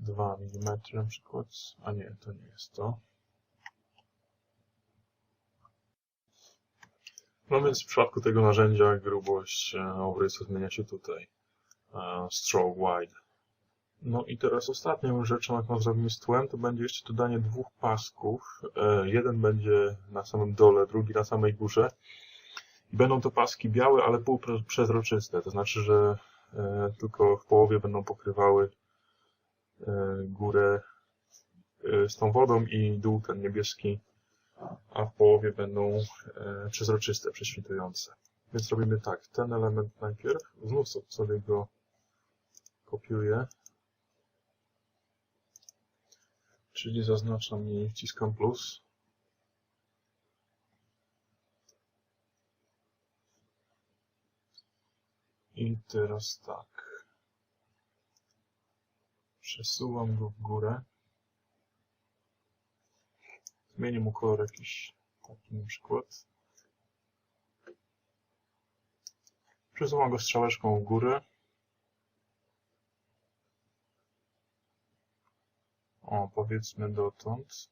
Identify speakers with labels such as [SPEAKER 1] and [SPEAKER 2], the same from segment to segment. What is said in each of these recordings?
[SPEAKER 1] 2 mm na przykład, a nie, to nie jest to. No więc w przypadku tego narzędzia grubość e, obrysu zmienia się tutaj. E, stroke wide. No i teraz ostatnią rzeczą, jaką zrobimy z tłem, to będzie jeszcze dodanie dwóch pasków. E, jeden będzie na samym dole, drugi na samej górze. Będą to paski białe, ale półprzezroczyste, to znaczy, że tylko w połowie będą pokrywały górę z tą wodą i dół ten niebieski a w połowie będą e, przezroczyste, prześwitujące. Więc robimy tak, ten element najpierw, znów sobie go kopiuję, czyli zaznaczam i wciskam plus. I teraz tak, przesuwam go w górę. Zmienię mu kolor jakiś taki na przykład. Przesuwam go strzałeczką w górę. O, powiedzmy dotąd.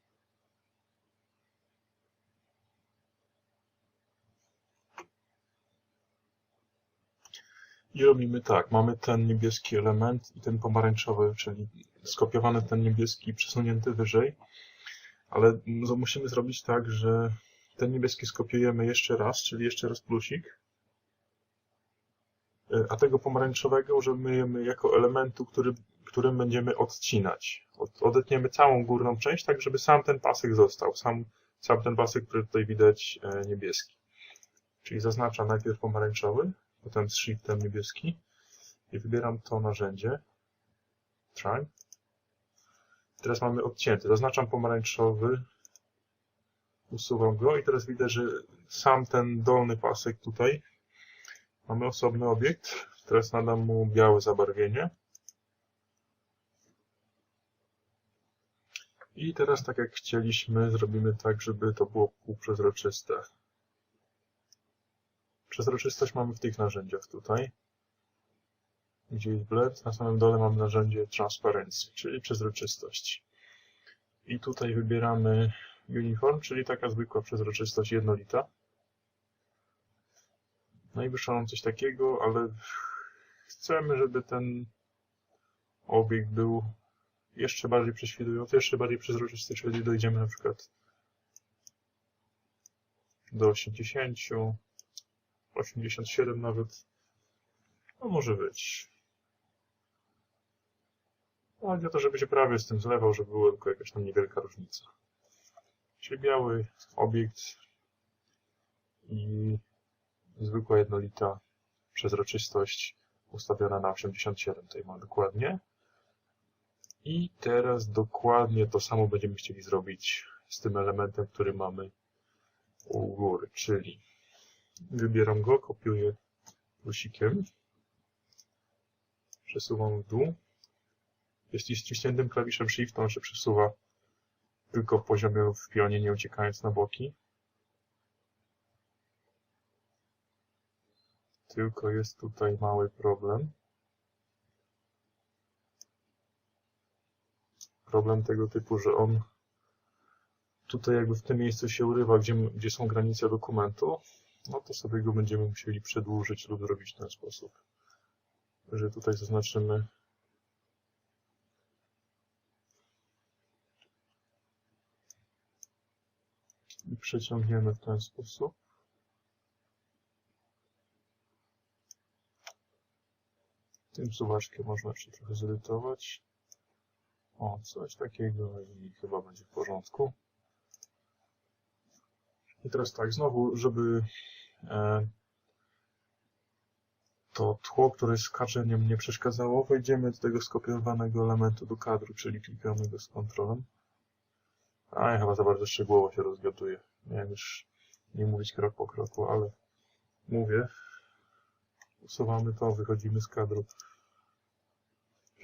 [SPEAKER 1] I robimy tak, mamy ten niebieski element i ten pomarańczowy, czyli skopiowany ten niebieski przesunięty wyżej ale musimy zrobić tak, że ten niebieski skopiujemy jeszcze raz, czyli jeszcze raz plusik, e, a tego pomarańczowego użyjemy jako elementu, który, którym będziemy odcinać. odetniemy całą górną część, tak żeby sam ten pasek został, sam, sam ten pasek, który tutaj widać e, niebieski. Czyli zaznaczam najpierw pomarańczowy, potem z shiftem niebieski i wybieram to narzędzie, try, Teraz mamy odcięty. Zaznaczam pomarańczowy, usuwam go i teraz widzę, że sam ten dolny pasek tutaj mamy osobny obiekt. Teraz nadam mu białe zabarwienie. I teraz tak jak chcieliśmy, zrobimy tak, żeby to było półprzezroczyste. Przezroczystość mamy w tych narzędziach tutaj. Gdzie jest blend, na samym dole mam narzędzie Transparency, czyli przezroczystość. I tutaj wybieramy Uniform, czyli taka zwykła przezroczystość jednolita. No i wyszło nam coś takiego, ale chcemy, żeby ten obiekt był jeszcze bardziej prześwitujący, jeszcze bardziej przezroczysty, czyli dojdziemy na przykład do 80, 87 nawet. No może być. Chodzi o to, żeby się prawie z tym zlewał, żeby była tylko jakaś tam niewielka różnica. Czyli biały obiekt i zwykła jednolita przezroczystość ustawiona na 87, tutaj ma dokładnie. I teraz dokładnie to samo będziemy chcieli zrobić z tym elementem, który mamy u góry, czyli wybieram go, kopiuję plusikiem, przesuwam w dół, jeśli ściśniętym klawiszem Shift on się przesuwa tylko w poziomie w pionie, nie uciekając na boki. Tylko jest tutaj mały problem. Problem tego typu, że on tutaj jakby w tym miejscu się urywa, gdzie, gdzie są granice dokumentu, no to sobie go będziemy musieli przedłużyć lub zrobić w ten sposób, że tutaj zaznaczymy i przeciągniemy w ten sposób. Tym suwaczkiem można jeszcze trochę zedytować. O, coś takiego i chyba będzie w porządku. I teraz tak, znowu, żeby e, to tło, które jest skaczeniem nie przeszkadzało, wejdziemy do tego skopiowanego elementu do kadru, czyli klikamy go z kontrolem. A ja chyba za bardzo szczegółowo się rozgaduję. Miałem już nie mówić krok po kroku, ale mówię. Usuwamy to, wychodzimy z kadru.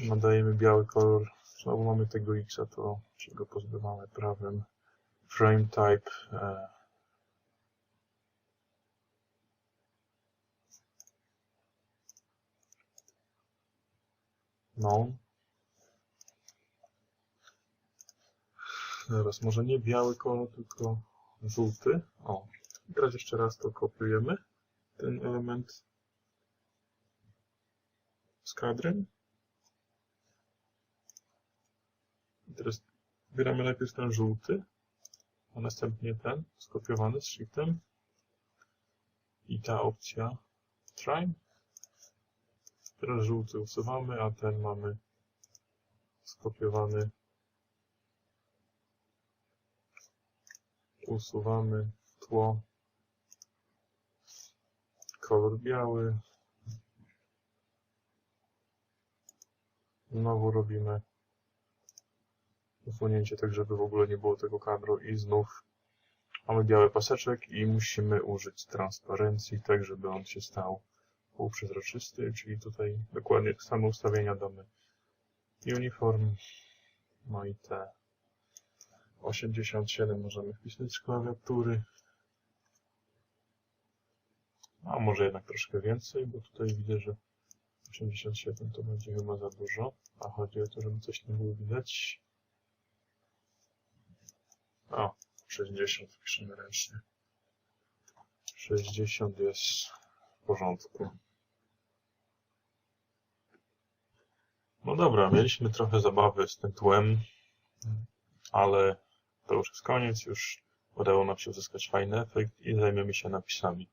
[SPEAKER 1] Nadajemy biały kolor. Znowu mamy tego X, to czego pozbywamy prawem. Frame type. E, no. Teraz może nie biały kolor, tylko żółty. O, teraz jeszcze raz to kopiujemy. Ten element z kadry. I teraz wybieramy najpierw ten żółty, a następnie ten skopiowany z shiftem. I ta opcja try. Teraz żółty usuwamy, a ten mamy skopiowany. Usuwamy tło. Kolor biały. Znowu robimy usunięcie tak, żeby w ogóle nie było tego kadru i znów mamy biały paseczek i musimy użyć transparencji, tak żeby on się stał półprzezroczysty, czyli tutaj dokładnie same ustawienia damy uniform, no i te 87 możemy wpisać z klawiatury, a może jednak troszkę więcej, bo tutaj widzę, że 87 to będzie chyba za dużo, a chodzi o to, żeby coś nie było widać. O, 60 piszemy ręcznie. 60 jest w porządku. No dobra, mieliśmy trochę zabawy z tym tłem, ale to już jest koniec, już udało nam się uzyskać fajny efekt i zajmiemy się napisami.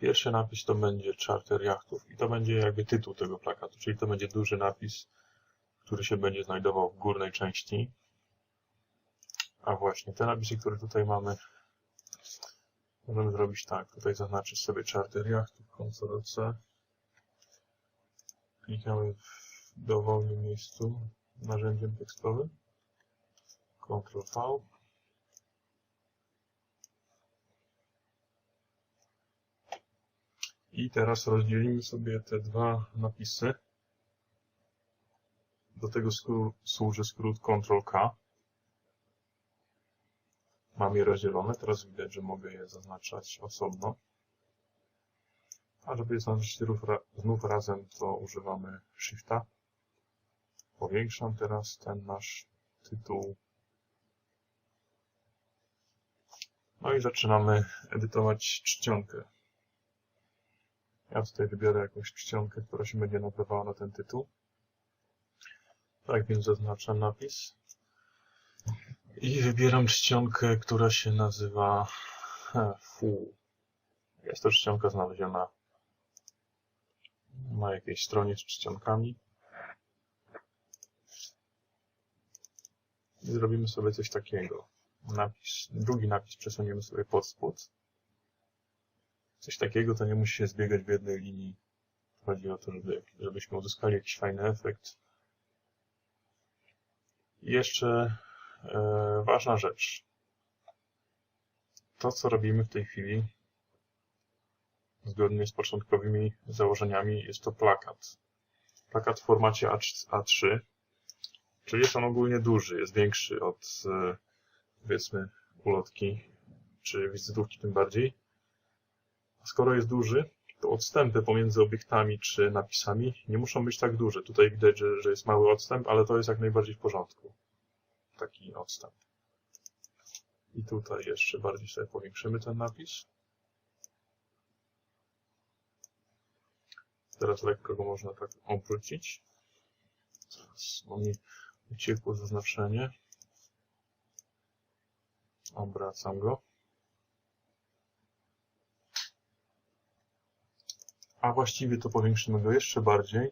[SPEAKER 1] Pierwszy napis to będzie Charter Yachtów i to będzie jakby tytuł tego plakatu, czyli to będzie duży napis, który się będzie znajdował w górnej części. A właśnie, te napisy, które tutaj mamy, możemy zrobić tak. Tutaj zaznaczyć sobie Charter Yachtów, Ctrl C. Klikamy w dowolnym miejscu narzędziem tekstowym. Ctrl V. I teraz rozdzielimy sobie te dwa napisy. Do tego służy skrót Ctrl K. Mam je rozdzielone. Teraz widać, że mogę je zaznaczać osobno. A żeby je zaznaczyć znów razem, to używamy Shifta. Powiększam teraz ten nasz tytuł. No i zaczynamy edytować czcionkę. Ja tutaj wybiorę jakąś czcionkę, która się będzie nadawała na ten tytuł. Tak więc zaznaczam napis. I wybieram czcionkę, która się nazywa Full. Jest to czcionka znaleziona na jakiejś stronie z czcionkami. Zrobimy sobie coś takiego. Napis, drugi napis przesuniemy sobie pod spód. Coś takiego to nie musi się zbiegać w jednej linii. Chodzi o to, żeby, żebyśmy uzyskali jakiś fajny efekt. I jeszcze e, ważna rzecz. To, co robimy w tej chwili, zgodnie z początkowymi założeniami, jest to plakat. Plakat w formacie A3, czyli jest on ogólnie duży, jest większy od, e, powiedzmy, ulotki, czy wizytówki tym bardziej. A skoro jest duży, to odstępy pomiędzy obiektami czy napisami nie muszą być tak duże. Tutaj widać, że, że jest mały odstęp, ale to jest jak najbardziej w porządku. Taki odstęp. I tutaj jeszcze bardziej sobie powiększymy ten napis. Teraz lekko go można tak obrócić. Zaraz, bo mi uciekło zaznaczenie. Obracam go. A właściwie to powiększymy go jeszcze bardziej.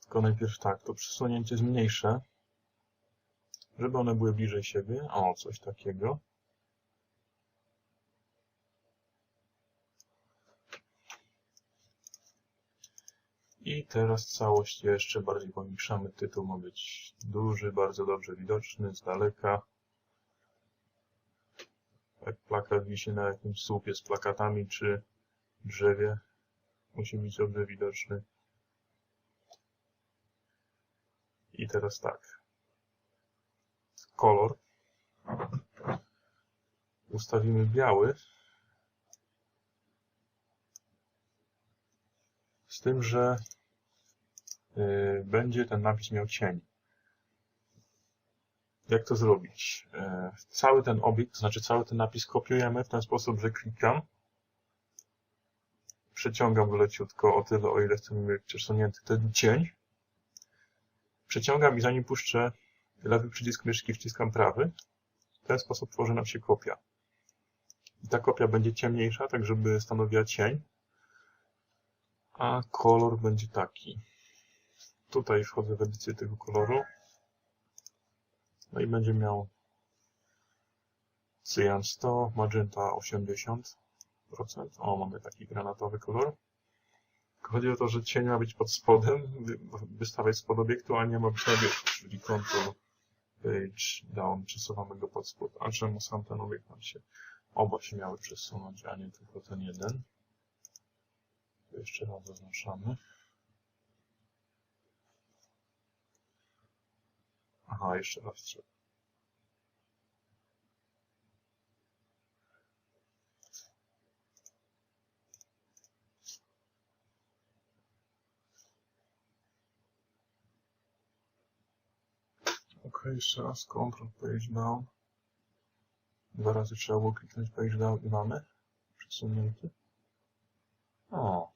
[SPEAKER 1] Tylko najpierw tak, to przesunięcie zmniejszę, żeby one były bliżej siebie. O, coś takiego. I teraz całość jeszcze bardziej powiększamy. Tytuł ma być duży, bardzo dobrze widoczny, z daleka. Jak plakat wisi na jakimś słupie z plakatami czy drzewie, musi być dobrze widoczny. I teraz tak. Kolor. Ustawimy biały. Z tym, że będzie ten napis miał cień. jak to zrobić? E, cały ten obiekt, to znaczy cały ten napis kopiujemy w ten sposób, że klikam, przeciągam leciutko o tyle, o ile chcę mieć przesunięty ten cień, przeciągam i zanim puszczę lewy przycisk myszki, wciskam prawy, w ten sposób tworzy nam się kopia. I ta kopia będzie ciemniejsza, tak żeby stanowiła cień, a kolor będzie taki. Tutaj wchodzę w edycję tego koloru. No i będzie miał cyjan 100, magenta 80%. O, mamy taki granatowy kolor. Chodzi o to, że cień ma być pod spodem, wystawiać spod obiektu, a nie ma być na czyli Ctrl Page Down, przesuwamy go pod spód. A czemu sam ten obiekt nam się, oba się miały przesunąć, a nie tylko ten jeden. Jeszcze raz zaznaczamy. Aha, jeszcze raz trzeba. Ok, jeszcze raz Ctrl Page Down. Dwa razy trzeba było kliknąć Page Down i mamy przesunięty. O.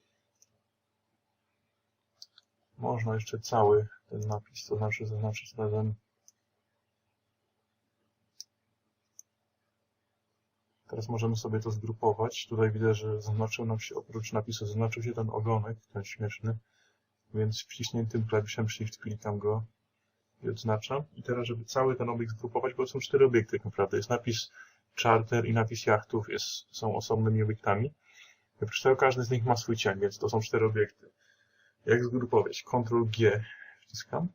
[SPEAKER 1] Można jeszcze cały ten napis, to znaczy zaznaczyć razem. Teraz możemy sobie to zgrupować. Tutaj widzę, że zaznaczył nam się, oprócz napisu, zaznaczył się ten ogonek, ten śmieszny. Więc wciśniętym klawiszem Shift klikam go i odznaczam. I teraz, żeby cały ten obiekt zgrupować, bo są cztery obiekty tak naprawdę. Jest napis charter i napis jachtów jest, są osobnymi obiektami. Oprócz tego każdy z nich ma swój cień, więc to są cztery obiekty. Jak zgrupować? Ctrl G wciskam.